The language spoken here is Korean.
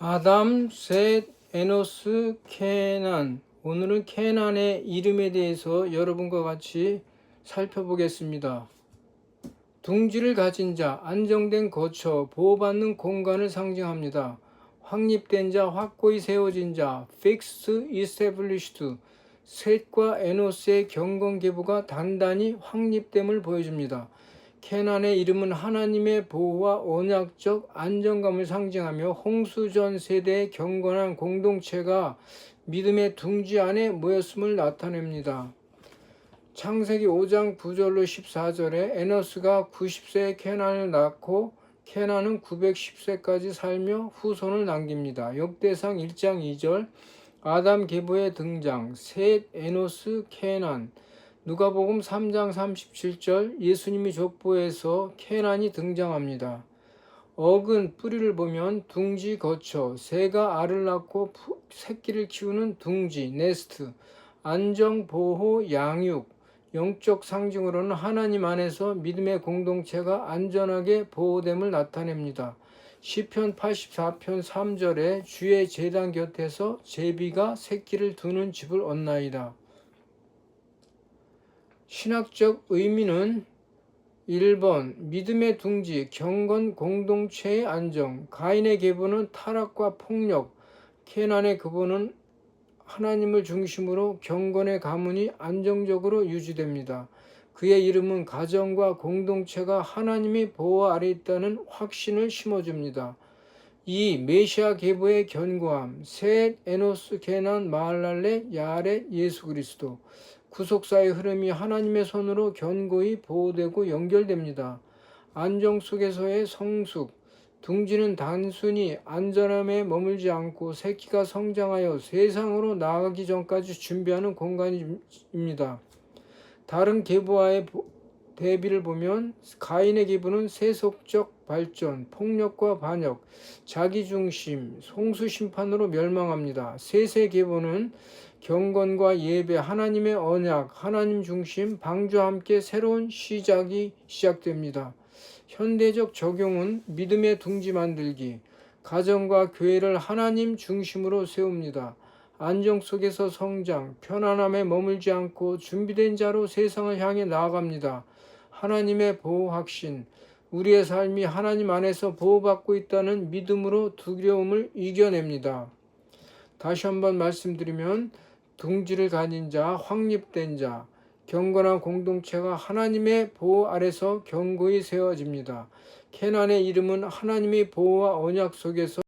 아담, 셋, 에노스, 케난. 오늘은 케난의 이름에 대해서 여러분과 같이 살펴보겠습니다. 둥지를 가진 자, 안정된 거처, 보호받는 공간을 상징합니다. 확립된 자, 확고히 세워진 자, fixed, established. 셋과 에노스의 경건계보가 단단히 확립됨을 보여줍니다. 케난의 이름은 하나님의 보호와 언약적 안정감을 상징하며 홍수전 세대의 경건한 공동체가 믿음의 둥지 안에 모였음을 나타냅니다. 창세기 5장 9절로 14절에 에너스가 90세에 케난을 낳고 케난은 910세까지 살며 후손을 남깁니다. 역대상 1장 2절 아담 계보의 등장 셋 에노스 케난 누가복음 3장 37절 예수님이 족보에서 케난이 등장합니다. 어근 뿌리를 보면 둥지 거처, 새가 알을 낳고 푸- 새끼를 키우는 둥지 네스트, 안정 보호 양육, 영적 상징으로는 하나님 안에서 믿음의 공동체가 안전하게 보호됨을 나타냅니다. 시편 84편 3절에 주의 제단 곁에서 제비가 새끼를 두는 집을 얻나이다. 신학적 의미는 1번 믿음의 둥지 경건 공동체의 안정 가인의 계보는 타락과 폭력 케난의 그보는 하나님을 중심으로 경건의 가문이 안정적으로 유지됩니다. 그의 이름은 가정과 공동체가 하나님의 보호 아래 있다는 확신을 심어줍니다. 2. 메시아 계보의 견고함 셋 에노스 케난 마할랄렛 야렛 예수 그리스도 구속사의 흐름이 하나님의 손으로 견고히 보호되고 연결됩니다. 안정 속에서의 성숙, 둥지는 단순히 안전함에 머물지 않고 새끼가 성장하여 세상으로 나가기 전까지 준비하는 공간입니다. 다른 계보와의 보- 대비를 보면 가인의 계보는 세속적 발전, 폭력과 반역, 자기중심, 송수심판으로 멸망합니다. 셋의 계보는 경건과 예배, 하나님의 언약, 하나님 중심, 방주와 함께 새로운 시작이 시작됩니다. 현대적 적용은 믿음의 둥지 만들기, 가정과 교회를 하나님 중심으로 세웁니다. 안정 속에서 성장, 편안함에 머물지 않고 준비된 자로 세상을 향해 나아갑니다. 하나님의 보호 확신, 우리의 삶이 하나님 안에서 보호받고 있다는 믿음으로 두려움을 이겨냅니다. 다시 한번 말씀드리면 둥지를 가진 자, 확립된 자, 경건한 공동체가 하나님의 보호 아래서 견고히 세워집니다. 케난의 이름은 하나님의 보호와 언약 속에서